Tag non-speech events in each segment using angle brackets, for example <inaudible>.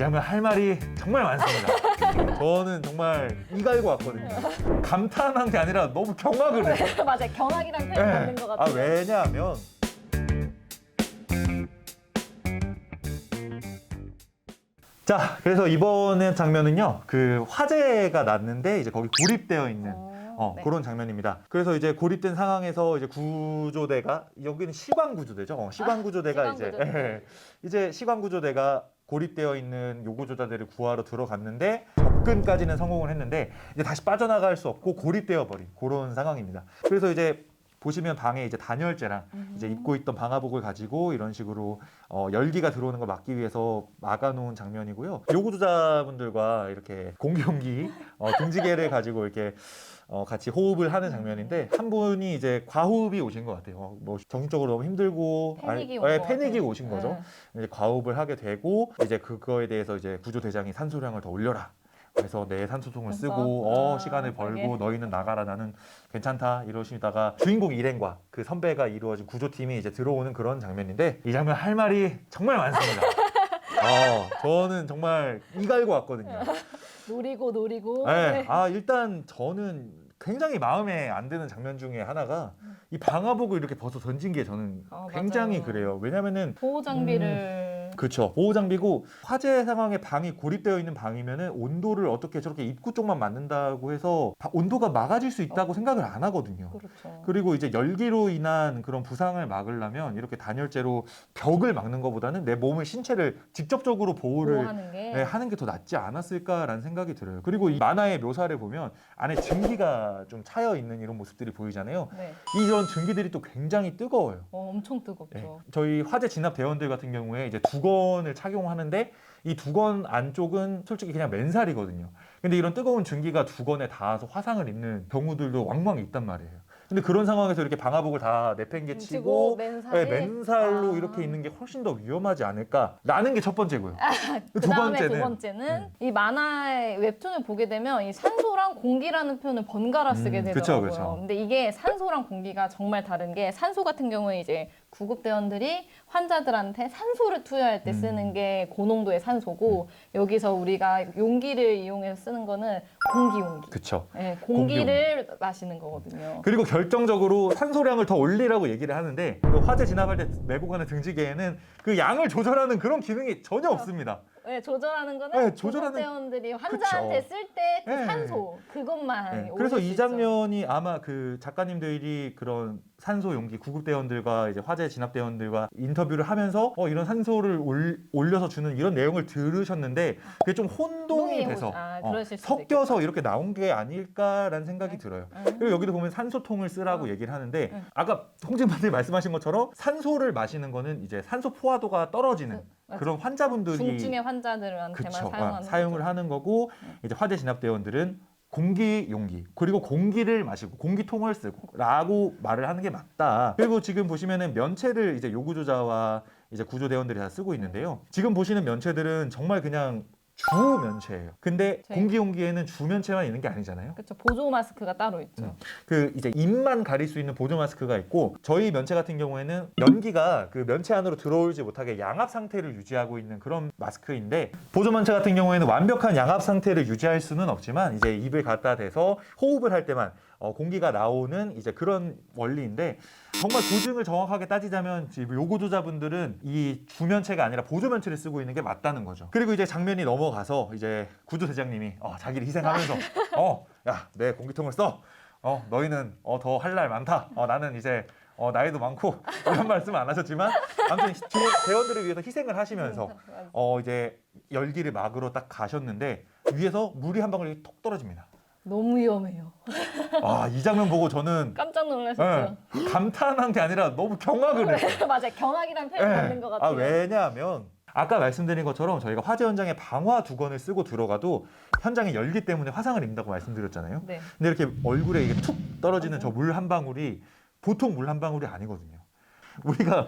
장면 할 말이 정말 많습니다. <laughs> 저는 정말 이갈고 왔거든요. 감탄한 게 아니라 너무 경악을 해요. <laughs> 맞아요. 경악이랑 표현 네. 맞는 것 아 같아요. 왜냐하면 자 그래서 이번에 장면은요 그 화재가 났는데 이제 거기 고립되어 있는 어, 네. 그런 장면입니다. 그래서 이제 고립된 상황에서 이제 구조대가 여기는 시관 구조대죠. 어, 시관 구조대가 시관 이제 구조대. 예, 이제 시관 구조대가 고립되어 있는 요구조자들을 구하러 들어갔는데 접근까지는 성공을 했는데 이제 다시 빠져나갈 수 없고 고립되어 버린 그런 상황입니다. 그래서 이제 보시면 방에 이제 단열재랑 음. 이제 입고 있던 방화복을 가지고 이런 식으로 어, 열기가 들어오는 걸 막기 위해서 막아놓은 장면이고요. 요구조자분들과 이렇게 공경기 어, 등지개를 가지고 이렇게 어, 같이 호흡을 하는 장면인데 한 분이 이제 과호흡이 오신 것 같아요. 어, 뭐 정신적으로 너무 힘들고 패닉이 아, 온 예, 것 패닉이 같아요. 오신 거죠. 네. 이제 과호흡을 하게 되고 이제 그거에 대해서 이제 구조대장이 산소량을 더 올려라. 그래서 내 산소통을 쓰고 어 아, 시간을 벌고 그게. 너희는 나가라 나는 괜찮다 이러시다가 주인공 일행과 그 선배가 이루어진 구조팀이 이제 들어오는 그런 장면인데 이 장면 할 말이 정말 많습니다. <laughs> 어, 저는 정말 이갈고 왔거든요. 노리고 노리고. 네. 네. 아 일단 저는 굉장히 마음에 안 드는 장면 중에 하나가 이 방화복을 이렇게 벗어 던진 게 저는 어, 굉장히 맞아요. 그래요. 왜냐면은 보호 장비를 그렇죠. 보호 장비고 화재 상황에 방이 고립되어 있는 방이면은 온도를 어떻게 저렇게 입구 쪽만 맞는다고 해서 바- 온도가 막아질 수 있다고 생각을 안 하거든요. 그렇죠. 그리고 이제 열기로 인한 그런 부상을 막으려면 이렇게 단열재로 벽을 막는 것보다는 내 몸을 신체를 직접적으로 보호를 보호하는 게 네, 하는 게 더 낫지 않았을까라는 생각이 들어요. 그리고 이 만화의 묘사를 보면 안에 증기가 좀 차여 있는 이런 모습들이 보이잖아요. 네. 이런 증기들이 또 굉장히 뜨거워요. 어, 엄청 네. 뜨겁죠. 저희 화재 진압 대원들 같은 경우에 이제 두건을 착용하는데 이 두건 안쪽은 솔직히 그냥 맨살이거든요. 근데 이런 뜨거운 증기가 두건에 닿아서 화상을 입는 경우들도 왕왕 있단 말이에요. 근데 그런 상황에서 이렇게 방화복을 다 내팽개치고 맨살에 네, 맨살로 아. 이렇게 있는 게 훨씬 더 위험하지 않을까라는 게 첫 번째고요. 그두 다음에 두 번째는 음. 이 만화의 웹툰을 보게 되면 이 산소랑 공기라는 표현을 번갈아 쓰게 음, 되더라고요. 그쵸, 그쵸. 근데 이게 산소랑 공기가 정말 다른 게 산소 같은 경우에 이제 구급대원들이 환자들한테 산소를 투여할 때 음. 쓰는 게 고농도의 산소고 여기서 우리가 용기를 이용해서 쓰는 거는 공기 용기. 그쵸. 네, 공기를 마시는 거거든요. 그리고 결정적으로 산소량을 더 올리라고 얘기를 하는데 그 화재 진압할 때 메고 가는 등지개에는 그 양을 조절하는 그런 기능이 전혀 없습니다. 네, 조절하는 거는 네, 조절하는- 구급대원들이 환자한테 쓸 때 그 네. 산소 그것만 네, 그래서 수 이. 장면이 아마 그 작가님들이 그런 산소 용기 구급 대원들과 이제 화재 진압 대원들과 인터뷰를 하면서 어, 이런 산소를 올, 올려서 주는 이런 내용을 들으셨는데 그게 좀 혼동이 돼서 호- 아, 어, 그러실 수도 섞여서 이렇게 나온 게 아닐까라는 생각이 네. 들어요. 음. 그리고 여기도 보면 산소통을 쓰라고 어. 얘기를 하는데 응. 아까 홍진반님 말씀하신 것처럼 산소를 마시는 거는 이제 산소 포화도가 떨어지는 그, 맞아. 그런 환자분들이 중증의 환자들한테만 그쵸. 사용하는 아, 사용을 거죠. 하는 거고 이제 화재 진압 대원들은 공기 용기 그리고 공기를 마시고 공기통을 쓰고라고 말을 하는 게 맞다. 그리고 지금 보시면은 면체를 이제 요구조자와 이제 구조대원들이 다 쓰고 있는데요. 지금 보시는 면체들은 정말 그냥 주 면체예요. 근데 저희- 공기 용기에는 주 면체만 있는 게 아니잖아요. 그렇죠. 보조 마스크가 따로 있죠. 음. 그 이제 입만 가릴 수 있는 보조 마스크가 있고 저희 면체 같은 경우에는 연기가 그 면체 안으로 들어오지 못하게 양압 상태를 유지하고 있는 그런 마스크인데 보조 면체 같은 경우에는 완벽한 양압 상태를 유지할 수는 없지만 이제 입을 갖다 대서 호흡을 할 때만 어, 공기가 나오는 이제 그런 원리인데 정말 고증을 정확하게 따지자면 지금 요구조자분들은 이 주면체가 아니라 보조면체를 쓰고 있는 게 맞다는 거죠. 그리고 이제 장면이 넘어가서 이제 구조대장님이 어, 자기를 희생하면서 어, 야, 내 공기통을 써. 어, 너희는 어, 더 할 날 많다. 어, 나는 이제 어, 나이도 많고 이런 말씀 안 하셨지만 아무튼 대원들을 위해서 희생을 하시면서 <laughs> 어, 이제 열기를 막으러 딱 가셨는데 위에서 물이 한 방울이 톡 떨어집니다. 너무 위험해요. 아, 이 장면 보고 저는 깜짝 놀라셨죠? 예, 감탄한 게 아니라 너무 경악을 했어요. 맞아요. 경악이란 표현 예. 맞는 것 아, 같아요. 왜냐하면 아까 말씀드린 것처럼 저희가 화재 현장에 방화 두건을 쓰고 들어가도 현장에 열기 때문에 화상을 입는다고 말씀드렸잖아요. 네. 근데 이렇게 얼굴에 이게 툭 떨어지는 저 물 한 방울이 보통 물 한 방울이 아니거든요. 우리가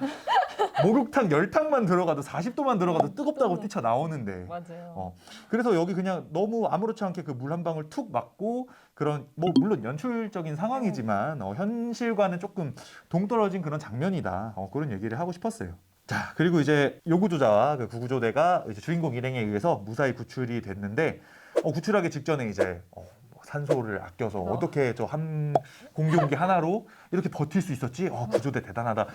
목욕탕 열탕만 들어가도 40도만 들어가도 뜨겁다고 뛰쳐 나오는데 맞아요. 어. 그래서 여기 그냥 너무 아무렇지 않게 그 물 한 방울 툭 맞고 그런 뭐 물론 연출적인 상황이지만 어, 현실과는 조금 동떨어진 그런 장면이다 어, 그런 얘기를 하고 싶었어요. 자 그리고 이제 요구조자와 그 구구조대가 이제 주인공 일행에 의해서 무사히 구출이 됐는데 어, 구출하기 직전에 이제 어, 뭐 산소를 아껴서 어. 어떻게 저 한 공기용기 하나로 이렇게 버틸 수 있었지? 어, 구조대 대단하다.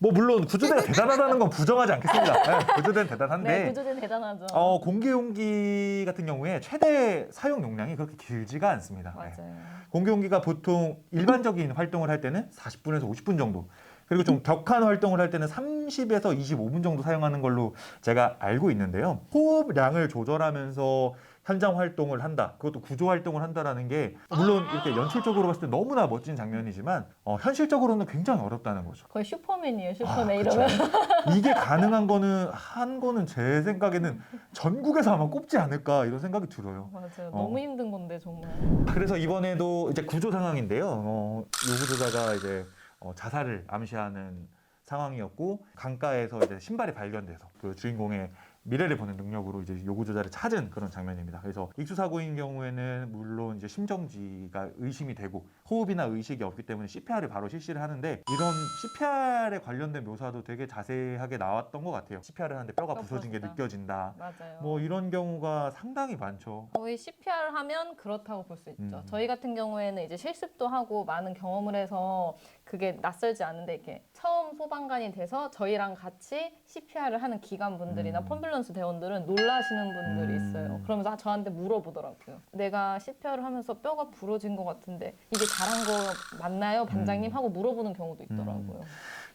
뭐 물론 구조대가 대단하다는 건 부정하지 않겠습니다. 네, 구조대는 대단한데 네, 구조대 대단하죠. 어, 공기용기 같은 경우에 최대 사용 용량이 그렇게 길지가 않습니다. 네. 맞아요. 공기용기가 보통 일반적인 활동을 할 때는 40분에서 50분 정도. 그리고 좀 격한 활동을 할 때는 30에서 25분 정도 사용하는 걸로 제가 알고 있는데요. 호흡량을 조절하면서 현장 활동을 한다. 그것도 구조 활동을 한다라는 게 물론 이렇게 연출적으로 봤을 때 너무나 멋진 장면이지만 어, 현실적으로는 굉장히 어렵다는 거죠. 거의 슈퍼맨이에요. 아, 슈퍼맨 그쵸. 이러면. <laughs> 이게 가능한 거는 한 거는 제 생각에는 전국에서 아마 꼽지 않을까 이런 생각이 들어요. 맞아요. 어. 너무 힘든 건데 정말. 그래서 이번에도 이제 구조 상황인데요. 어, 요구조자가 이제 어, 자살을 암시하는 상황이었고 강가에서 이제 신발이 발견돼서 그 주인공의 미래를 보는 능력으로 이제 요구 조자를 찾은 그런 장면입니다. 그래서 익수 사고인 경우에는 물론 이제 심정지가 의심이 되고 호흡이나 의식이 없기 때문에 CPR을 바로 실시를 하는데 이런 CPR에 관련된 묘사도 되게 자세하게 나왔던 것 같아요. CPR을 하는데 뼈가 뼈 부서진 게. 느껴진다. 맞아요. 뭐 이런 경우가 상당히 많죠. 거의 CPR 하면 그렇다고 볼 수 있죠. 음. 저희 같은 경우에는 이제 실습도 하고 많은 경험을 해서 그게 낯설지 않은데 이렇게 처음 소방관이 돼서 저희랑 같이 CPR을 하는 기관 분들이나 음. 펌뷸런스 대원들은 놀라시는 분들이 음. 있어요. 그러면서 저한테 물어보더라고요. 내가 CPR을 하면서 뼈가 부러진 것 같은데 이게 잘한 거 맞나요, 반장님? 음. 하고 물어보는 경우도 있더라고요.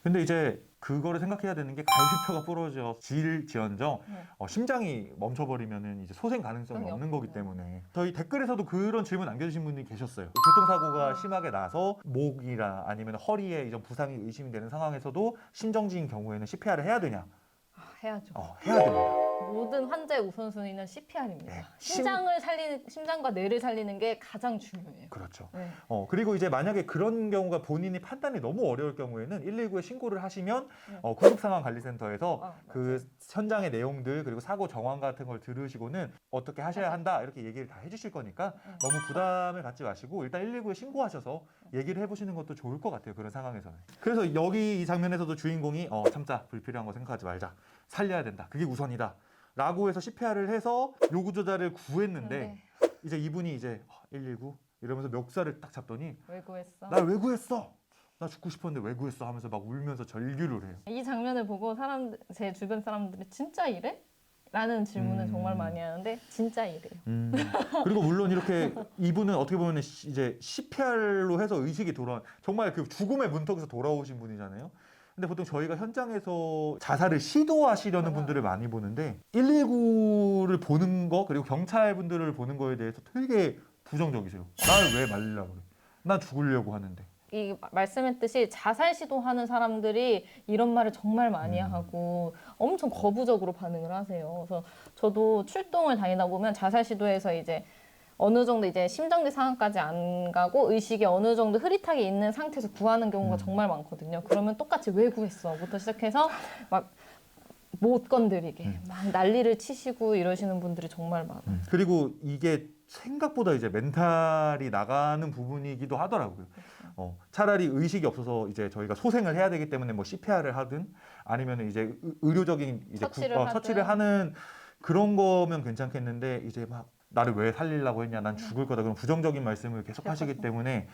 근데 이제 그거를 생각해야 되는 게 갈비뼈가 부러져 질지언정 네. 어, 심장이 멈춰버리면은 이제 소생 가능성이. 없는 거기 네. 때문에 저희 댓글에서도 그런 질문 남겨주신 분이 계셨어요. 교통사고가 아. 심하게 나서 목이나 아니면 허리에 이런 부상이 의심이 되는 상황에서도 심정지인 경우에는 CPR을 해야 되냐? 아, 해야죠. 어, 해야 됩니다. 모든 환 자의 우선순위는 CPR입니다. 네. 심- 심장을 살리는 심장과 뇌를 살리는 게 가장 중요해요. 그렇죠. 네. 어, 그리고 이제 만약에 그런 경우가 본인이 판단이 너무 어려울 경우에는 119에 신고를 하시면 네. 어, 구급 상황 관리센터에서 아, 그 현장의 내용들 그리고 사고 정황 같은 걸 들으시고는 어떻게 하셔야. 한다 이렇게 얘기를 다 해주실 거니까 네. 너무 부담을 갖지 마시고 일단 119에 신고하셔서 얘기를 해보시는 것도 좋을 것 같아요 그런 상황에서는 그래서 여기 이 장면에서도 주인공이 어, 참자 불필요한 거 생각하지 말자 살려야 된다 그게 우선이다 라고 해서 CPR을 해서 요구조자를 구했는데 네. 이제 이분이 이제 119 이러면서 멱살을 딱 잡더니 왜 구했어? 날 왜 구했어 나 죽고 싶었는데 왜 구했어 하면서 막 울면서 절규를 해요 이 장면을 보고 사람 제 주변 사람들이 진짜 이래? 라는 질문을 음. 정말 많이 하는데 진짜 이래요. 음. 그리고 물론 이렇게 이분은 어떻게 보면 이제 CPR로 해서 의식이 돌아 정말 그 죽음의 문턱에서 돌아오신 분이잖아요. 근데 보통 저희가 현장에서 자살을 시도하시려는 맞아요. 분들을 많이 보는데 119를 보는 거 그리고 경찰 분들을 보는 거에 대해서 되게 부정적이세요. 날 왜 말리려고 그래? 난 죽으려고 하는데. 이 말씀했듯이 자살 시도하는 사람들이 이런 말을 정말 많이 음. 하고 엄청 거부적으로 반응을 하세요. 그래서 저도 출동을 다니다 보면 자살 시도에서 이제 어느 정도 이제 심정지 상황까지 안 가고 의식이 어느 정도 흐릿하게 있는 상태에서 구하는 경우가 음. 정말 많거든요. 그러면 똑같이 왜 구했어?부터 시작해서 막 못 건드리게 음. 막 난리를 치시고 이러시는 분들이 정말 많아요. 그리고 이게 생각보다 이제 멘탈이 나가는 부분이기도 하더라고요. 그렇죠. 어, 차라리 의식이 없어서 이제 저희가 소생을 해야 되기 때문에 뭐 CPR을 하든 아니면 이제 의- 의료적인 이제 처치를 구- 어. 처치를 하는 그런 거면 괜찮겠는데 이제 막 나를 왜 살리려고 했냐 난 죽을 거다 그런 부정적인 말씀을 계속 하시기. 때문에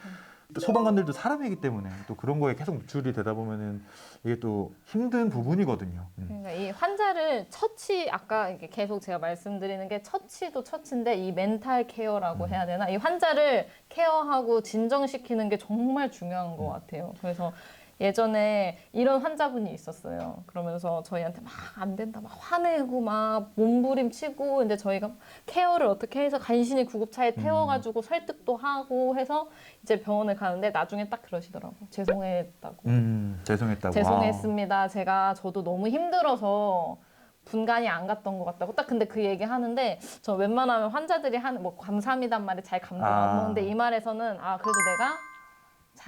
또 소방관들도 사람이기 때문에 또 그런 거에 계속 노출이 되다 보면은 이게 또 힘든 부분이거든요. 음. 그러니까 이 환자를 처치 아까 이게 계속 제가 말씀드리는 게 처치도 처치인데 이 멘탈 케어라고 음. 해야 되나 이 환자를 케어하고 진정시키는 게 정말 중요한 음. 것 같아요. 그래서 예전에 이런 환자분이 있었어요. 그러면서 저희한테 막 안 된다, 막 화내고 막 몸부림치고 근데 저희가 케어를 어떻게 해서 간신히 구급차에 태워가지고 설득도 하고 해서 이제 병원을 가는데 나중에 딱 그러시더라고. 죄송했다고. 음, 죄송했다고. 죄송했습니다. 제가 저도 너무 힘들어서 분간이 안 갔던 것 같다고 딱 근데 그 얘기 하는데 저 웬만하면 환자들이 하는 뭐 감사합니다 말에 잘 감동 아. 안 먹는데 이 말에서는 아 그래도 내가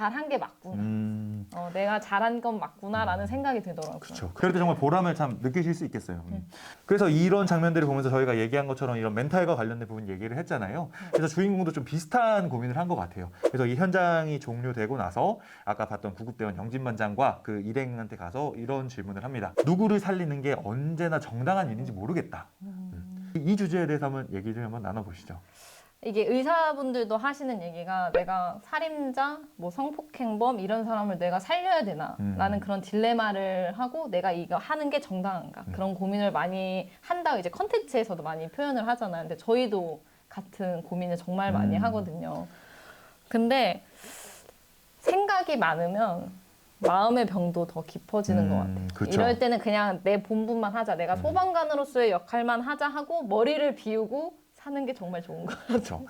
잘한 게 맞구나. 음, 어, 내가 잘한 건 맞구나라는 생각이 들더라고요. 그렇죠. 그럴 때 정말 보람을 참 느끼실 수 있겠어요. 음. 네. 그래서 이런 장면들을 보면서 저희가 얘기한 것처럼 이런 멘탈과 관련된 부분 얘기를 했잖아요. 그래서 주인공도 좀 비슷한 고민을 한 것 같아요. 그래서 이 현장이 종료되고 나서 아까 봤던 구급대원 영진반장과 그 일행한테 가서 이런 질문을 합니다. 누구를 살리는 게 언제나 정당한 일인지 모르겠다. 음. 이 주제에 대해서 한번 얘기를 한번 나눠보시죠. 이게 의사분들도 하시는 얘기가 내가 살인자, 뭐 성폭행범 이런 사람을 내가 살려야 되나? 음. 라는 그런 딜레마를 하고 내가 이거 하는 게 정당한가? 네. 그런 고민을 많이 한다고 이제 컨텐츠에서도 많이 표현을 하잖아요. 근데 저희도 같은 고민을 정말 많이 음. 하거든요. 근데 생각이 많으면 마음의 병도 더 깊어지는 것 같아요. 음, 그쵸. 이럴 때는 그냥 내 본분만 하자. 내가 음. 소방관으로서의 역할만 하자 하고 머리를 비우고 사는 게 정말 좋은 것 같아요. 그렇죠.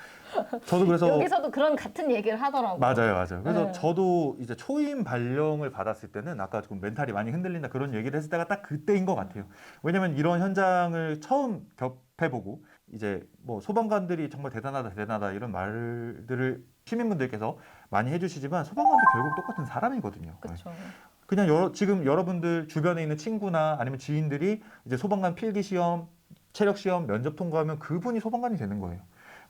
저도 그래서 <laughs> 여기서도 그런 같은 얘기를 하더라고요. 맞아요, 맞아요. 그래서 네. 저도 이제 초임 발령을 받았을 때는 아까 좀 멘탈이 많이 흔들린다 그런 얘기를 했을 때가 딱 그때인 것 같아요. 왜냐면 이런 현장을 처음 접해보고 이제 뭐 소방관들이 정말 대단하다, 대단하다 이런 말들을 시민분들께서 많이 해주시지만 소방관도 결국 똑같은 사람이거든요. 그렇죠. 그냥 여러, 지금 여러분들 주변에 있는 친구나 아니면 지인들이 이제 소방관 필기 시험, 체력 시험, 면접 통과하면 그분이 소방관이 되는 거예요.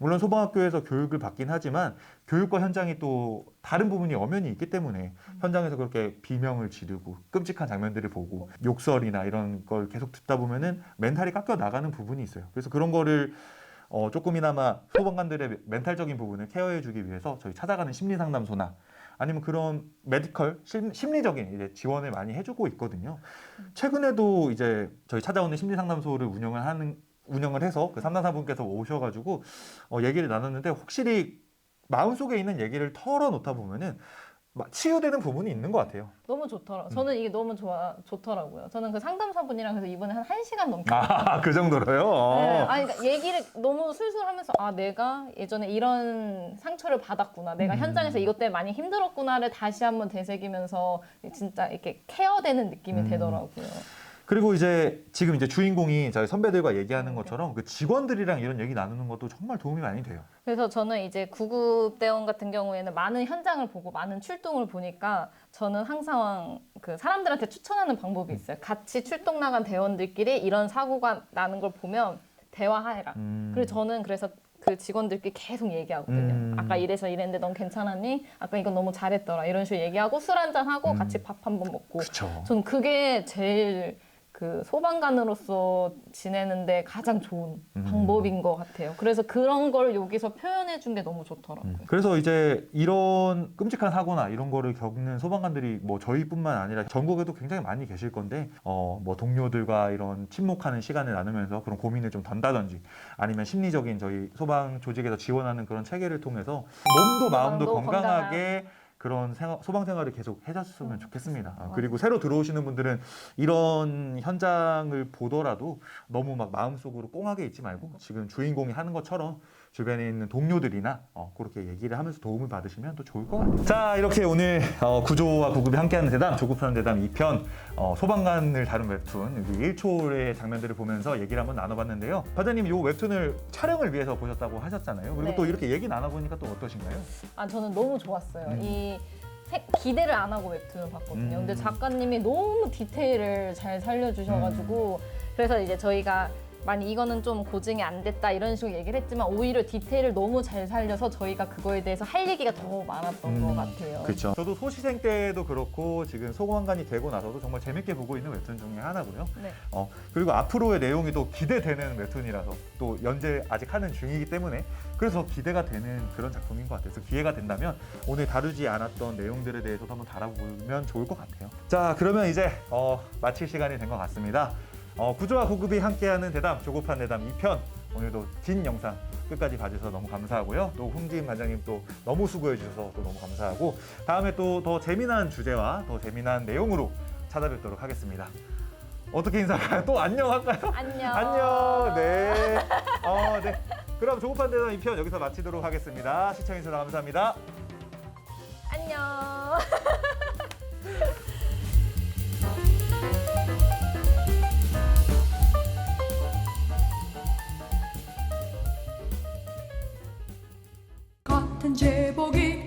물론 소방학교에서 교육을 받긴 하지만 교육과 현장이 또 다른 부분이 엄연히 있기 때문에 현장에서 그렇게 비명을 지르고 끔찍한 장면들을 보고 욕설이나 이런 걸 계속 듣다 보면은 멘탈이 깎여 나가는 부분이 있어요. 그래서 그런 거를 어, 조금이나마 소방관들의 멘탈적인 부분을 케어해주기 위해서 저희 찾아가는 심리 상담소나 아니면 그런 메디컬 심, 심리적인 이제 지원을 많이 해주고 있거든요. 최근에도 이제 저희 찾아오는 심리 상담소를 운영을 하는 운영을 해서 그 상담사분께서 오셔가지고 어, 얘기를 나눴는데 확실히 마음속에 있는 얘기를 털어놓다 보면은 막 치유되는 부분이 있는 것 같아요. 너무 좋더라. 음. 저는 이게 너무 좋아 좋더라고요. 저는 그 상담사분이랑 그래서 이번에 한 1시간 넘게 아, <laughs> 그 정도로요? 네, 어. 아니 그러니까 얘기를 너무 술술 하면서 아 내가 예전에 이런 상처를 받았구나, 내가 음. 현장에서 이것 때문에 많이 힘들었구나를 다시 한번 되새기면서 진짜 이렇게 케어되는 느낌이 음. 되더라고요. 그리고 이제 지금 이제 주인공이 저희 선배들과 얘기하는 것처럼 그 직원들이랑 이런 얘기 나누는 것도 정말 도움이 많이 돼요. 그래서 저는 이제 구급대원 같은 경우에는 많은 현장을 보고 많은 출동을 보니까 저는 항상 그 사람들한테 추천하는 방법이 있어요. 같이 출동 나간 대원들끼리 이런 사고가 나는 걸 보면 대화해라. 음. 그리고 저는 그래서 그 직원들끼리 계속 얘기하거든요. 음. 아까 이래서 이랬는데 넌 괜찮았니? 아까 이건 너무 잘했더라. 이런 식으로 얘기하고 술 한잔 하고 음. 같이 밥 한 번 먹고. 그쵸. 저는 그게 제일 그 소방관으로서 지내는데 가장 좋은 음. 방법인 것 같아요. 그래서 그런 걸 여기서 표현해 준 게 너무 좋더라고요. 음. 그래서 이제 이런 끔찍한 사고나 이런 거를 겪는 소방관들이 뭐 저희뿐만 아니라 전국에도 굉장히 많이 계실 건데 어 뭐 동료들과 이런 침묵하는 시간을 나누면서 그런 고민을 좀 던다든지 아니면 심리적인 저희 소방 조직에서 지원하는 그런 체계를 통해서 몸도 마음도 마음도 건강하게 그런 생활- 소방 생활을 계속 해줬으면 음, 좋겠습니다. 아. 그리고 새로 들어오시는 분들은 이런 현장을 보더라도 너무 막 마음속으로 꽁하게 있지 말고 지금 주인공이 하는 것처럼 주변에 있는 동료들이나 어, 그렇게 얘기를 하면서 도움을 받으시면 또 좋을 것 같아요. 자 이렇게 오늘 어, 구조와 구급이 함께하는 대담 조급하는 대담 2편 어, 소방관을 다룬 웹툰 여기 1초의 장면들을 보면서 얘기를 한번 나눠봤는데요. 과장님 이 웹툰을 촬영을 위해서 보셨다고 하셨잖아요. 그리고 네. 또 이렇게 얘기 나눠보니까 또 어떠신가요? 아 저는 너무 좋았어요. 음. 이 세- 기대를 안 하고 웹툰을 봤거든요. 음. 근데 작가님이 너무 디테일을 잘 살려주셔가지고 음. 그래서 이제 저희가 많이 이거는 좀 고증이 안 됐다 이런 식으로 얘기를 했지만 오히려 디테일을 너무 잘 살려서 저희가 그거에 대해서 할 얘기가 더 많았던 음, 것 같아요. 그렇죠. 저도 소시생 때도 그렇고 지금 소방관이 되고 나서도 정말 재밌게 보고 있는 웹툰 중에 하나고요. 네. 어, 그리고 앞으로의 내용이 또 기대되는 웹툰이라서 또 연재 아직 하는 중이기 때문에 그래서 기대가 되는 그런 작품인 것 같아서 기회가 된다면 오늘 다루지 않았던 내용들에 대해서도 한번 다뤄보면 좋을 것 같아요. 자, 그러면 이제 어, 마칠 시간이 된 것 같습니다. 어, 구조와 구급이 함께하는 대담, 조급한 대담 2편 오늘도 긴 영상 끝까지 봐주셔서 너무 감사하고요. 또 홍지인 반장님 또 너무 수고해 주셔서 또 너무 감사하고 다음에 또 더 재미난 주제와 더 재미난 내용으로 찾아뵙도록 하겠습니다. 어떻게 인사할까요? 또 안녕 할까요? 안녕. 안녕. 네. 어, 네. 그럼 조급한 대담 2편 여기서 마치도록 하겠습니다. 시청해주셔서 감사합니다. 안녕. <laughs> 제복이